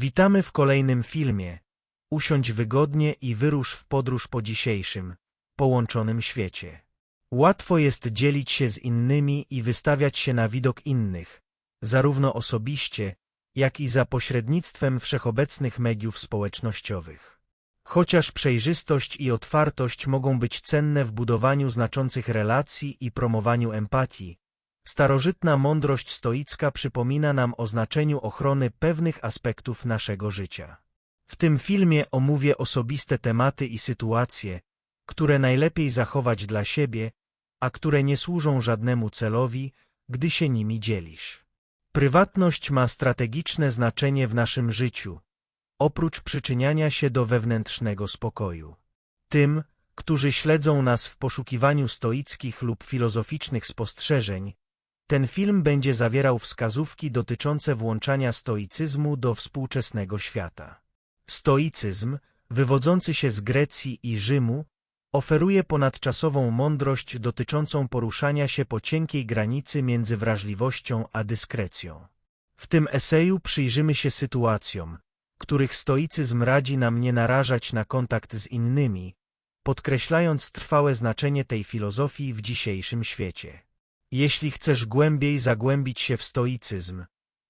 Witamy w kolejnym filmie. Usiądź wygodnie i wyrusz w podróż po dzisiejszym, połączonym świecie. Łatwo jest dzielić się z innymi i wystawiać się na widok innych, zarówno osobiście, jak i za pośrednictwem wszechobecnych mediów społecznościowych. Chociaż przejrzystość i otwartość mogą być cenne w budowaniu znaczących relacji i promowaniu empatii, starożytna mądrość stoicka przypomina nam o znaczeniu ochrony pewnych aspektów naszego życia. W tym filmie omówię osobiste tematy i sytuacje, które najlepiej zachować dla siebie, a które nie służą żadnemu celowi, gdy się nimi dzielisz. Prywatność ma strategiczne znaczenie w naszym życiu, oprócz przyczyniania się do wewnętrznego spokoju. Tym, którzy śledzą nas w poszukiwaniu stoickich lub filozoficznych spostrzeżeń, ten film będzie zawierał wskazówki dotyczące włączania stoicyzmu do współczesnego świata. Stoicyzm, wywodzący się z Grecji i Rzymu, oferuje ponadczasową mądrość dotyczącą poruszania się po cienkiej granicy między wrażliwością a dyskrecją. W tym eseju przyjrzymy się sytuacjom, których stoicyzm radzi nam nie narażać na kontakt z innymi, podkreślając trwałe znaczenie tej filozofii w dzisiejszym świecie. Jeśli chcesz głębiej zagłębić się w stoicyzm,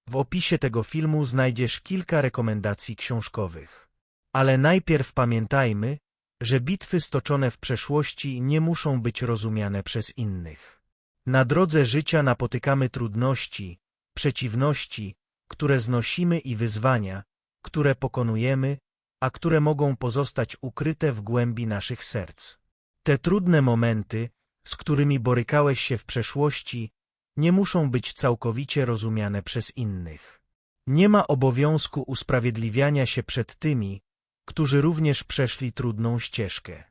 w opisie tego filmu znajdziesz kilka rekomendacji książkowych. Ale najpierw pamiętajmy, że bitwy stoczone w przeszłości nie muszą być rozumiane przez innych. Na drodze życia napotykamy trudności, przeciwności, które znosimy i wyzwania, które pokonujemy, a które mogą pozostać ukryte w głębi naszych serc. Te trudne momenty, z którymi borykałeś się w przeszłości, nie muszą być całkowicie rozumiane przez innych. Nie ma obowiązku usprawiedliwiania się przed tymi, którzy również przeszli trudną ścieżkę.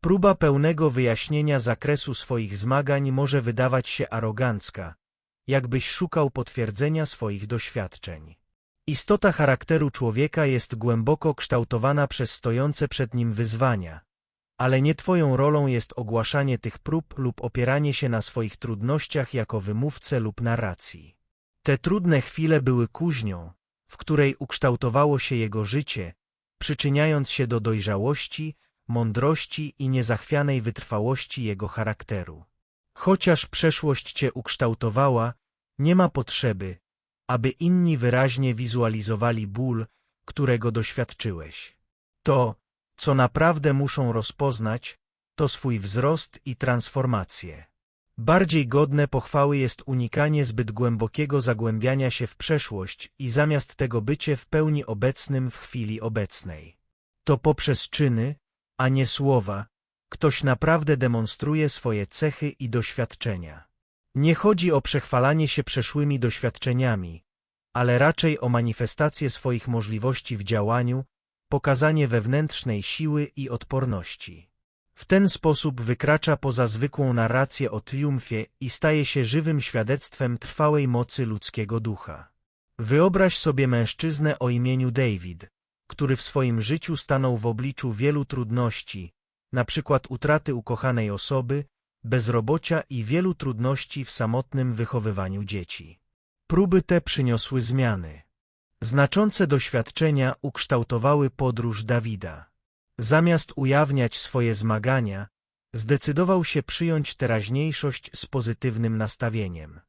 Próba pełnego wyjaśnienia zakresu swoich zmagań może wydawać się arogancka, jakbyś szukał potwierdzenia swoich doświadczeń. Istota charakteru człowieka jest głęboko kształtowana przez stojące przed nim wyzwania, ale nie twoją rolą jest ogłaszanie tych prób lub opieranie się na swoich trudnościach jako wymówcę lub narracji. Te trudne chwile były kuźnią, w której ukształtowało się jego życie, przyczyniając się do dojrzałości, mądrości i niezachwianej wytrwałości jego charakteru. Chociaż przeszłość cię ukształtowała, nie ma potrzeby, aby inni wyraźnie wizualizowali ból, którego doświadczyłeś. To, co naprawdę muszą rozpoznać, to swój wzrost i transformację. Bardziej godne pochwały jest unikanie zbyt głębokiego zagłębiania się w przeszłość i zamiast tego bycie w pełni obecnym w chwili obecnej. To poprzez czyny, a nie słowa, ktoś naprawdę demonstruje swoje cechy i doświadczenia. Nie chodzi o przechwalanie się przeszłymi doświadczeniami, ale raczej o manifestację swoich możliwości w działaniu, pokazanie wewnętrznej siły i odporności. W ten sposób wykracza poza zwykłą narrację o triumfie i staje się żywym świadectwem trwałej mocy ludzkiego ducha. Wyobraź sobie mężczyznę o imieniu David, który w swoim życiu stanął w obliczu wielu trudności, przykład utraty ukochanej osoby, bezrobocia i wielu trudności w samotnym wychowywaniu dzieci. Próby te przyniosły zmiany. Znaczące doświadczenia ukształtowały podróż Dawida. Zamiast ujawniać swoje zmagania, zdecydował się przyjąć teraźniejszość z pozytywnym nastawieniem.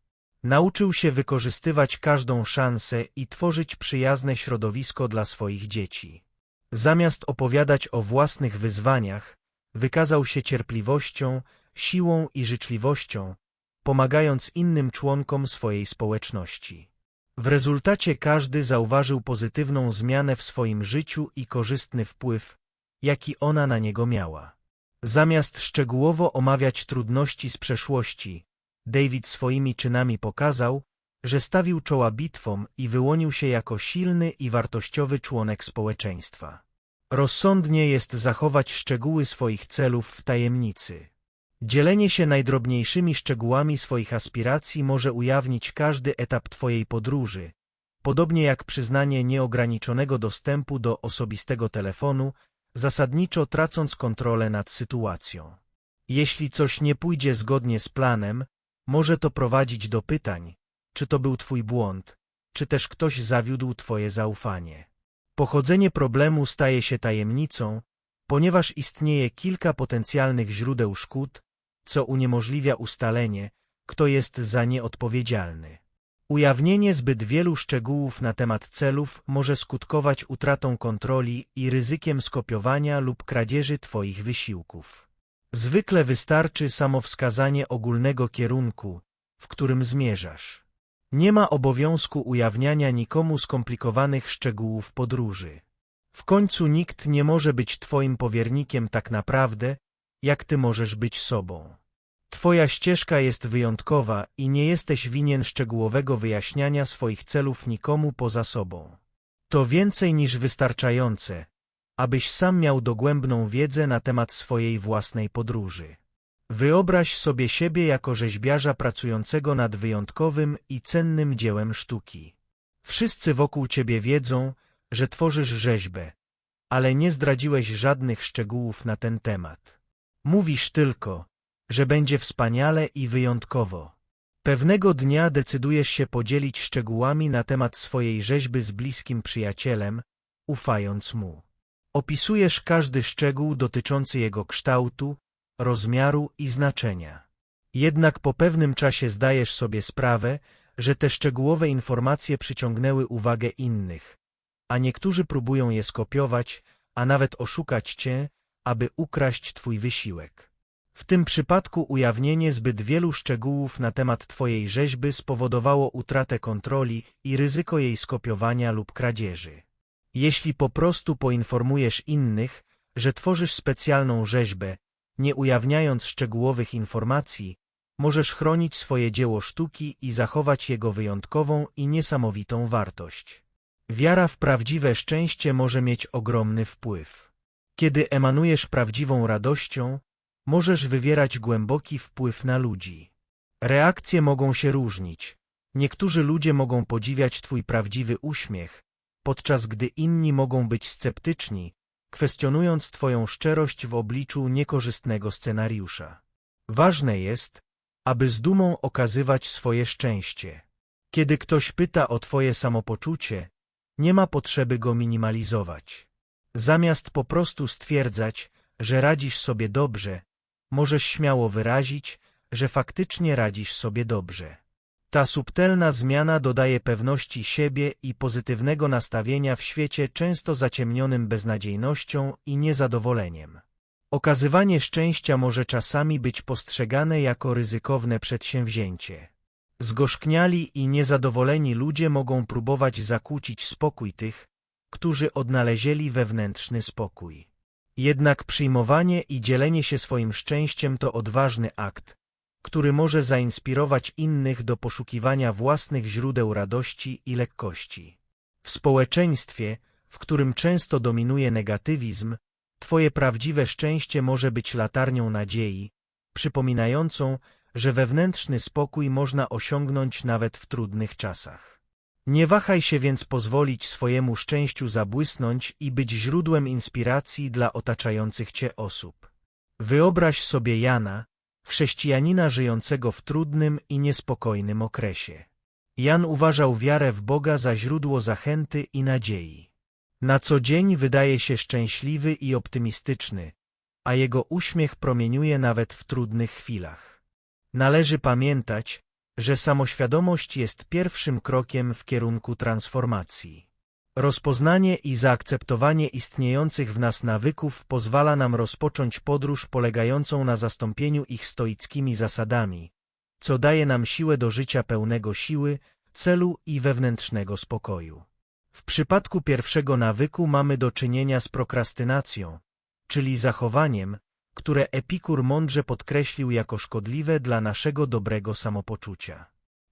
Nauczył się wykorzystywać każdą szansę i tworzyć przyjazne środowisko dla swoich dzieci. Zamiast opowiadać o własnych wyzwaniach, wykazał się cierpliwością, siłą i życzliwością, pomagając innym członkom swojej społeczności. W rezultacie każdy zauważył pozytywną zmianę w swoim życiu i korzystny wpływ, jaki ona na niego miała. Zamiast szczegółowo omawiać trudności z przeszłości, David swoimi czynami pokazał, że stawił czoła bitwom i wyłonił się jako silny i wartościowy członek społeczeństwa. Rozsądnie jest zachować szczegóły swoich celów w tajemnicy. Dzielenie się najdrobniejszymi szczegółami swoich aspiracji może ujawnić każdy etap Twojej podróży, podobnie jak przyznanie nieograniczonego dostępu do osobistego telefonu, zasadniczo tracąc kontrolę nad sytuacją. Jeśli coś nie pójdzie zgodnie z planem, może to prowadzić do pytań, czy to był Twój błąd, czy też ktoś zawiódł Twoje zaufanie. Pochodzenie problemu staje się tajemnicą, ponieważ istnieje kilka potencjalnych źródeł szkód, co uniemożliwia ustalenie, kto jest za nie odpowiedzialny. Ujawnienie zbyt wielu szczegółów na temat celów może skutkować utratą kontroli i ryzykiem skopiowania lub kradzieży Twoich wysiłków. Zwykle wystarczy samo wskazanie ogólnego kierunku, w którym zmierzasz. Nie ma obowiązku ujawniania nikomu skomplikowanych szczegółów podróży. W końcu nikt nie może być Twoim powiernikiem tak naprawdę, jak Ty możesz być sobą. Twoja ścieżka jest wyjątkowa i nie jesteś winien szczegółowego wyjaśniania swoich celów nikomu poza sobą. To więcej niż wystarczające, abyś sam miał dogłębną wiedzę na temat swojej własnej podróży. Wyobraź sobie siebie jako rzeźbiarza pracującego nad wyjątkowym i cennym dziełem sztuki. Wszyscy wokół ciebie wiedzą, że tworzysz rzeźbę, ale nie zdradziłeś żadnych szczegółów na ten temat. Mówisz tylko, że będzie wspaniale i wyjątkowo. Pewnego dnia decydujesz się podzielić szczegółami na temat swojej rzeźby z bliskim przyjacielem, ufając mu. Opisujesz każdy szczegół dotyczący jego kształtu, rozmiaru i znaczenia. Jednak po pewnym czasie zdajesz sobie sprawę, że te szczegółowe informacje przyciągnęły uwagę innych, a niektórzy próbują je skopiować, a nawet oszukać cię, aby ukraść twój wysiłek. W tym przypadku ujawnienie zbyt wielu szczegółów na temat twojej rzeźby spowodowało utratę kontroli i ryzyko jej skopiowania lub kradzieży. Jeśli po prostu poinformujesz innych, że tworzysz specjalną rzeźbę, nie ujawniając szczegółowych informacji, możesz chronić swoje dzieło sztuki i zachować jego wyjątkową i niesamowitą wartość. Wiara w prawdziwe szczęście może mieć ogromny wpływ. Kiedy emanujesz prawdziwą radością, możesz wywierać głęboki wpływ na ludzi. Reakcje mogą się różnić. Niektórzy ludzie mogą podziwiać Twój prawdziwy uśmiech, podczas gdy inni mogą być sceptyczni, kwestionując Twoją szczerość w obliczu niekorzystnego scenariusza. Ważne jest, aby z dumą okazywać swoje szczęście. Kiedy ktoś pyta o Twoje samopoczucie, nie ma potrzeby go minimalizować. Zamiast po prostu stwierdzać, że radzisz sobie dobrze, możesz śmiało wyrazić, że faktycznie radzisz sobie dobrze. Ta subtelna zmiana dodaje pewności siebie i pozytywnego nastawienia w świecie często zaciemnionym beznadziejnością i niezadowoleniem. Okazywanie szczęścia może czasami być postrzegane jako ryzykowne przedsięwzięcie. Zgorzkniali i niezadowoleni ludzie mogą próbować zakłócić spokój tych, którzy odnalezieli wewnętrzny spokój. Jednak przyjmowanie i dzielenie się swoim szczęściem to odważny akt, który może zainspirować innych do poszukiwania własnych źródeł radości i lekkości. W społeczeństwie, w którym często dominuje negatywizm, Twoje prawdziwe szczęście może być latarnią nadziei, przypominającą, że wewnętrzny spokój można osiągnąć nawet w trudnych czasach. Nie wahaj się więc pozwolić swojemu szczęściu zabłysnąć i być źródłem inspiracji dla otaczających cię osób. Wyobraź sobie Jana, chrześcijanina żyjącego w trudnym i niespokojnym okresie. Jan uważał wiarę w Boga za źródło zachęty i nadziei. Na co dzień wydaje się szczęśliwy i optymistyczny, a jego uśmiech promieniuje nawet w trudnych chwilach. Należy pamiętać, że samoświadomość jest pierwszym krokiem w kierunku transformacji. Rozpoznanie i zaakceptowanie istniejących w nas nawyków pozwala nam rozpocząć podróż polegającą na zastąpieniu ich stoickimi zasadami, co daje nam siłę do życia pełnego siły, celu i wewnętrznego spokoju. W przypadku pierwszego nawyku mamy do czynienia z prokrastynacją, czyli zachowaniem, które Epikur mądrze podkreślił jako szkodliwe dla naszego dobrego samopoczucia.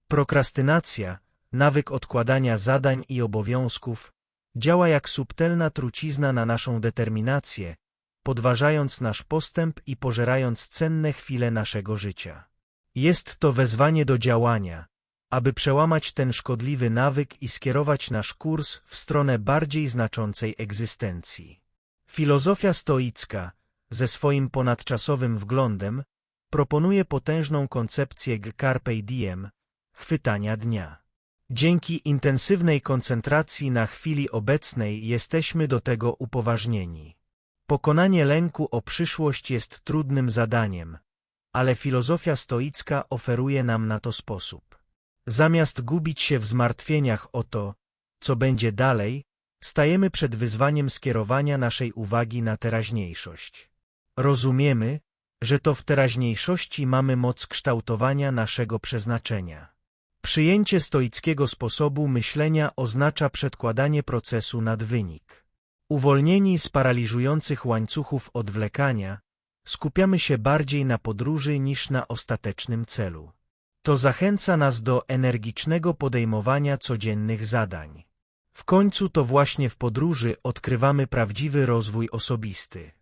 Prokrastynacja, nawyk odkładania zadań i obowiązków, działa jak subtelna trucizna na naszą determinację, podważając nasz postęp i pożerając cenne chwile naszego życia. Jest to wezwanie do działania, aby przełamać ten szkodliwy nawyk i skierować nasz kurs w stronę bardziej znaczącej egzystencji. Filozofia stoicka, ze swoim ponadczasowym wglądem, proponuje potężną koncepcję carpe diem, chwytania dnia. Dzięki intensywnej koncentracji na chwili obecnej jesteśmy do tego upoważnieni. Pokonanie lęku o przyszłość jest trudnym zadaniem, ale filozofia stoicka oferuje nam na to sposób. Zamiast gubić się w zmartwieniach o to, co będzie dalej, stajemy przed wyzwaniem skierowania naszej uwagi na teraźniejszość. Rozumiemy, że to w teraźniejszości mamy moc kształtowania naszego przeznaczenia. Przyjęcie stoickiego sposobu myślenia oznacza przedkładanie procesu nad wynik. Uwolnieni z paraliżujących łańcuchów odwlekania, skupiamy się bardziej na podróży niż na ostatecznym celu. To zachęca nas do energicznego podejmowania codziennych zadań. W końcu to właśnie w podróży odkrywamy prawdziwy rozwój osobisty.